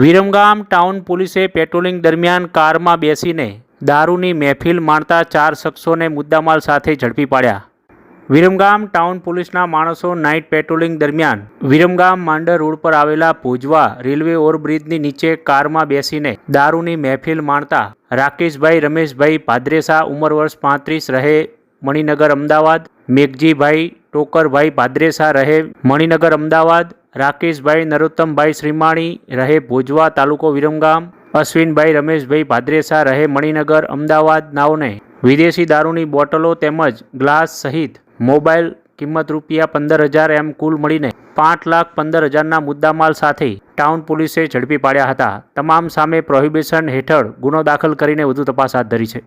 Viramgam town પોલીસે patrolling દરમિયાન કારમાં બેસીને દારૂની મહેફિલ માણતા ચાર શખ્સોને મુદ્દામાલ સાથે ઝડપી પાડ્યા. વિરમગામ ટાઉન પોલીસના માણસો નાઇટ પેટ્રોલિંગ દરમિયાન વિરમગામ માંડર રોડ પર આવેલા ભોજવા રેલવે ઓવરબ્રિજની નીચે કારમાં બેસીને દારૂની મહેફિલ માણતા રાકેશભાઈ, રમેશભાઈ, ભાદ્રેસા, ઉંમર વર્ષ પાંત્રીસ રહે, મણિનગર, અમદાવાદ, મેઘજીભાઈ, ટોકરભાઈ, ભાદ્રેસા રહે, મણિનગર, અમદાવાદ રાકેશભાઈ નરોત્તમભાઈ શ્રીમાણી, રહે ભોજવા તાલુકો વિરમગામ. અશ્વિનભાઈ રમેશભાઈ ભાદ્રેસા, રહે મણિનગર, અમદાવાદ નાઓને વિદેશી દારૂની બોટલો તેમજ ગ્લાસ સહિત મોબાઈલ કિંમત રૂપિયા પંદર હજાર એમ કુલ મળીને પાંચ લાખ પંદર હજારના મુદ્દામાલ સાથે ટાઉન પોલીસે ઝડપી પાડ્યા હતા. તમામ સામે પ્રોહિબિશન હેઠળ ગુનો દાખલ કરીને વધુ તપાસ હાથ ધરી છે.